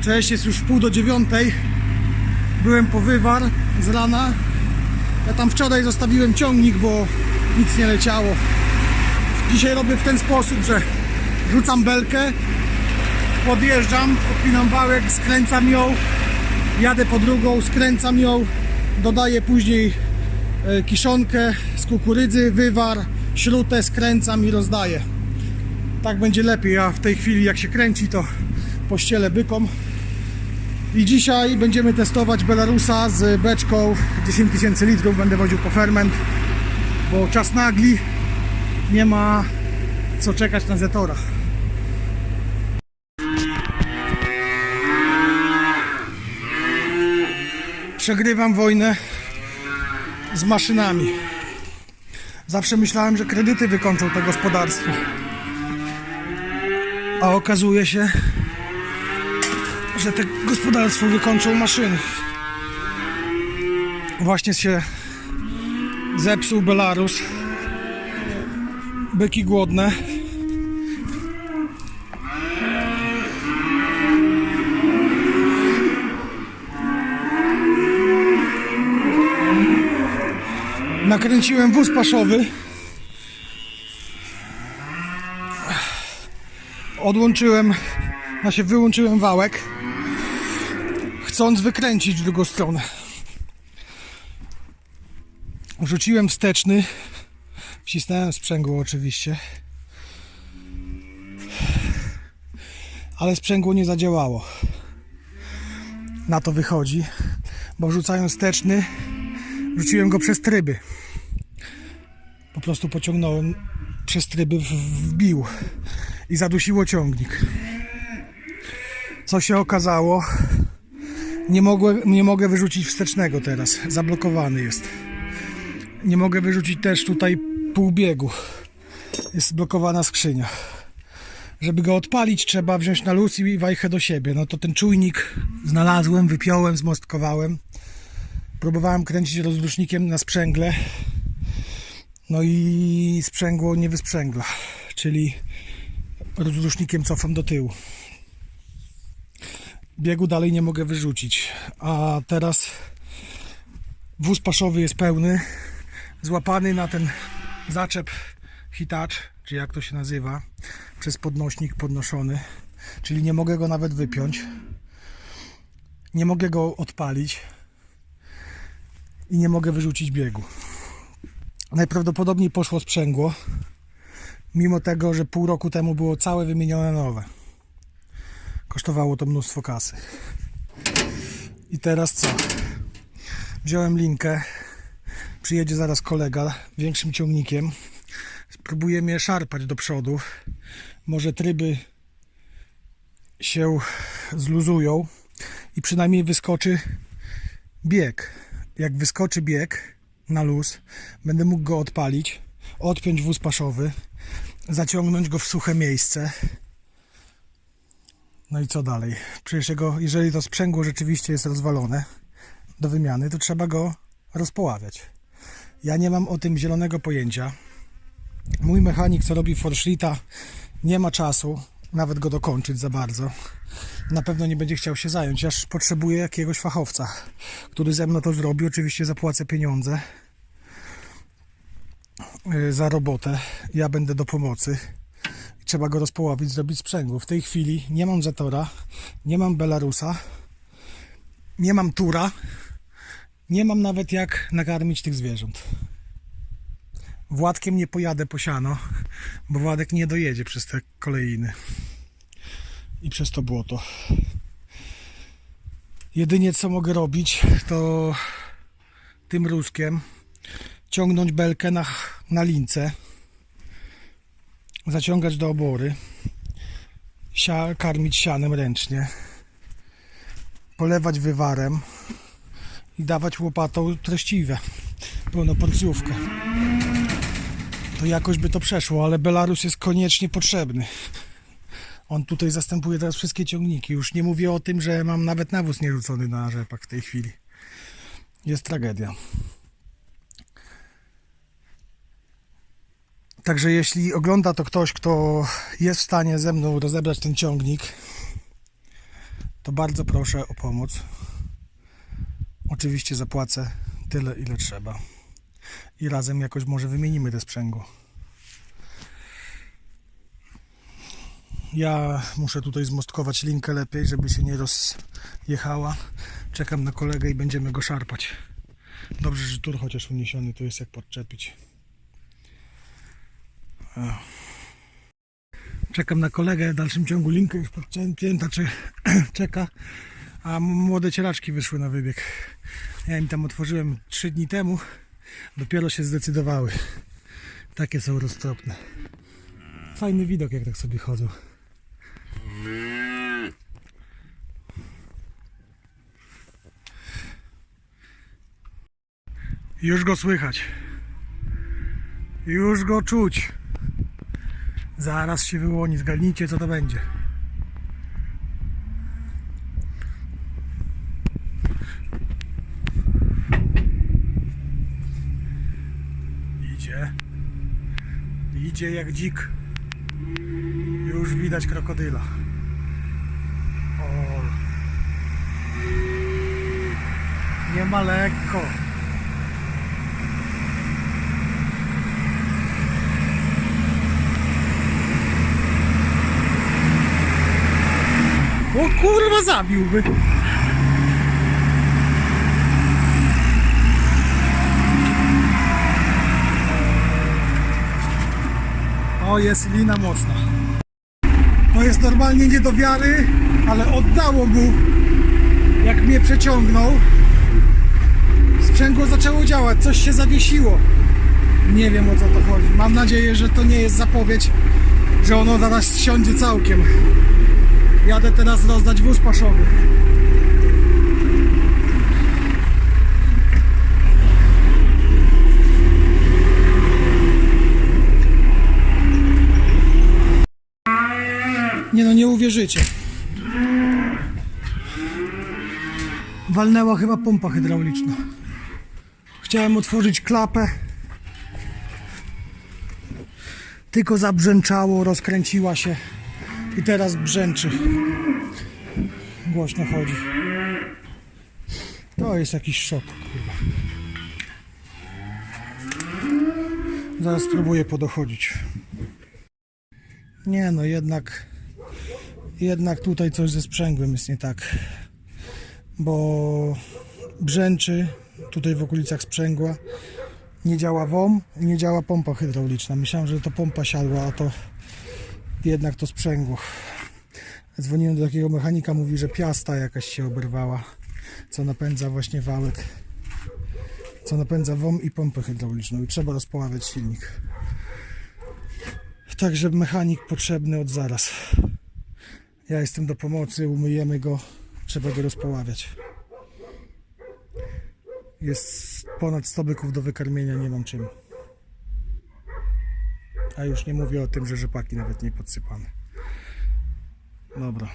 Cześć, jest już pół do dziewiątej. Byłem po wywar z rana. Ja tam wczoraj zostawiłem ciągnik, bo nic nie leciało. Dzisiaj robię w ten sposób, że rzucam belkę, podjeżdżam, podpinam wałek, skręcam ją, jadę po drugą, skręcam ją, dodaję później e, kiszonkę z kukurydzy, wywar, śrutę, skręcam i rozdaję. Tak będzie lepiej, a w tej chwili jak się kręci to pościelę bykom. I dzisiaj będziemy testować Belarusa z beczką 10 tysięcy litrów. Będę woził po ferment, bo czas nagli. Nie ma co czekać na Zetora. Przegrywam wojnę z maszynami. Zawsze myślałem, że kredyty wykończą to gospodarstwo. A okazuje się, że te gospodarstwo wykończą maszyny. Właśnie się zepsuł Belarus. Byki głodne. Nakręciłem wóz paszowy. Odłączyłem, znaczy wyłączyłem wałek chcąc wykręcić w drugą stronę. Rzuciłem wsteczny, wcisnąłem sprzęgło oczywiście, ale sprzęgło nie zadziałało. Na to wychodzi, bo rzucając wsteczny, rzuciłem go przez tryby. Po prostu pociągnąłem przez tryby, wbił i zadusiło ciągnik. Co się okazało? Nie, mogłem, nie mogę wyrzucić wstecznego teraz. Zablokowany jest. Nie mogę wyrzucić też tutaj półbiegu. Jest blokowana skrzynia. Żeby go odpalić, trzeba wziąć na luz i wajchę do siebie. No to ten czujnik znalazłem, wypiąłem, zmostkowałem. Próbowałem kręcić rozrusznikiem na sprzęgle. No i sprzęgło nie wysprzęgla. Czyli rozrusznikiem cofam do tyłu biegu dalej nie mogę wyrzucić. A teraz wóz paszowy jest pełny, złapany na ten zaczep hitacz, czy jak to się nazywa, przez podnośnik podnoszony, czyli nie mogę go nawet wypiąć. Nie mogę go odpalić i nie mogę wyrzucić biegu. Najprawdopodobniej poszło sprzęgło, mimo tego, że pół roku temu było całe wymienione nowe. Kosztowało to mnóstwo kasy. I teraz co? Wziąłem linkę. Przyjedzie zaraz kolega większym ciągnikiem. Spróbujemy je szarpać do przodu. Może tryby się zluzują i przynajmniej wyskoczy bieg. Jak wyskoczy bieg na luz, będę mógł go odpalić, odpiąć wóz paszowy, zaciągnąć go w suche miejsce no i co dalej? Przecież jego, jeżeli to sprzęgło rzeczywiście jest rozwalone do wymiany, to trzeba go rozpoławiać. Ja nie mam o tym zielonego pojęcia. Mój mechanik, co robi Forschlita, nie ma czasu nawet go dokończyć za bardzo. Na pewno nie będzie chciał się zająć. Ja potrzebuję jakiegoś fachowca, który ze mną to zrobi. Oczywiście zapłacę pieniądze y, za robotę. Ja będę do pomocy trzeba go rozpołowić, zrobić sprzęgło. W tej chwili nie mam Zatora, nie mam Belarusa, nie mam Tura, nie mam nawet jak nakarmić tych zwierząt. Władkiem nie pojadę po siano, bo Władek nie dojedzie przez te kolejny i przez to błoto. Jedynie co mogę robić, to tym ruskiem ciągnąć belkę na, na lince zaciągać do obory, sia, karmić sianem ręcznie, polewać wywarem i dawać łopatą treściwe, pełnoporcjówkę. To jakoś by to przeszło, ale Belarus jest koniecznie potrzebny. On tutaj zastępuje teraz wszystkie ciągniki. Już nie mówię o tym, że mam nawet nawóz nierzucony na rzepak w tej chwili. Jest tragedia. Także jeśli ogląda to ktoś, kto jest w stanie ze mną rozebrać ten ciągnik, to bardzo proszę o pomoc. Oczywiście zapłacę tyle, ile trzeba. I razem jakoś może wymienimy te sprzęgło. Ja muszę tutaj zmostkować linkę lepiej, żeby się nie rozjechała. Czekam na kolegę i będziemy go szarpać. Dobrze, że tur chociaż uniesiony, tu jest jak podczepić. Czekam na kolegę, w dalszym ciągu linkę już podcięta, czy czeka. A młode cielaczki wyszły na wybieg. Ja im tam otworzyłem 3 dni temu. Dopiero się zdecydowały. Takie są roztropne. Fajny widok, jak tak sobie chodzą. Już go słychać. Już go czuć. Zaraz się wyłoni. Zgadnijcie, co to będzie. Idzie. Idzie jak dzik. Już widać krokodyla. O. Nie ma lekko. Zabiłby. O jest lina mocna. To jest normalnie nie do wiary, ale oddało mu jak mnie przeciągnął. Sprzęgło zaczęło działać, coś się zawiesiło. Nie wiem o co to chodzi. Mam nadzieję, że to nie jest zapowiedź, że ono zaraz siądzie całkiem. Jadę teraz rozdać wóz paszowy. Nie no, nie uwierzycie. Walnęła chyba pompa hydrauliczna. Chciałem otworzyć klapę. Tylko zabrzęczało, rozkręciła się i teraz brzęczy. Głośno chodzi. To jest jakiś szok, kurwa. Zaraz spróbuję podochodzić. Nie no, jednak jednak tutaj coś ze sprzęgłem jest nie tak. Bo brzęczy tutaj w okolicach sprzęgła. Nie działa WOM nie działa pompa hydrauliczna. Myślałem, że to pompa siadła, a to jednak to sprzęgło. Dzwoniłem do takiego mechanika, mówi, że piasta jakaś się oberwała, co napędza właśnie wałek, co napędza WOM i pompę hydrauliczną i trzeba rozpoławiać silnik. Także mechanik potrzebny od zaraz. Ja jestem do pomocy, umyjemy go, trzeba go rozpoławiać. Jest ponad 100 byków do wykarmienia, nie mam czym. A już nie mówię o tym, że rzepaki nawet nie podsypane. Dobra.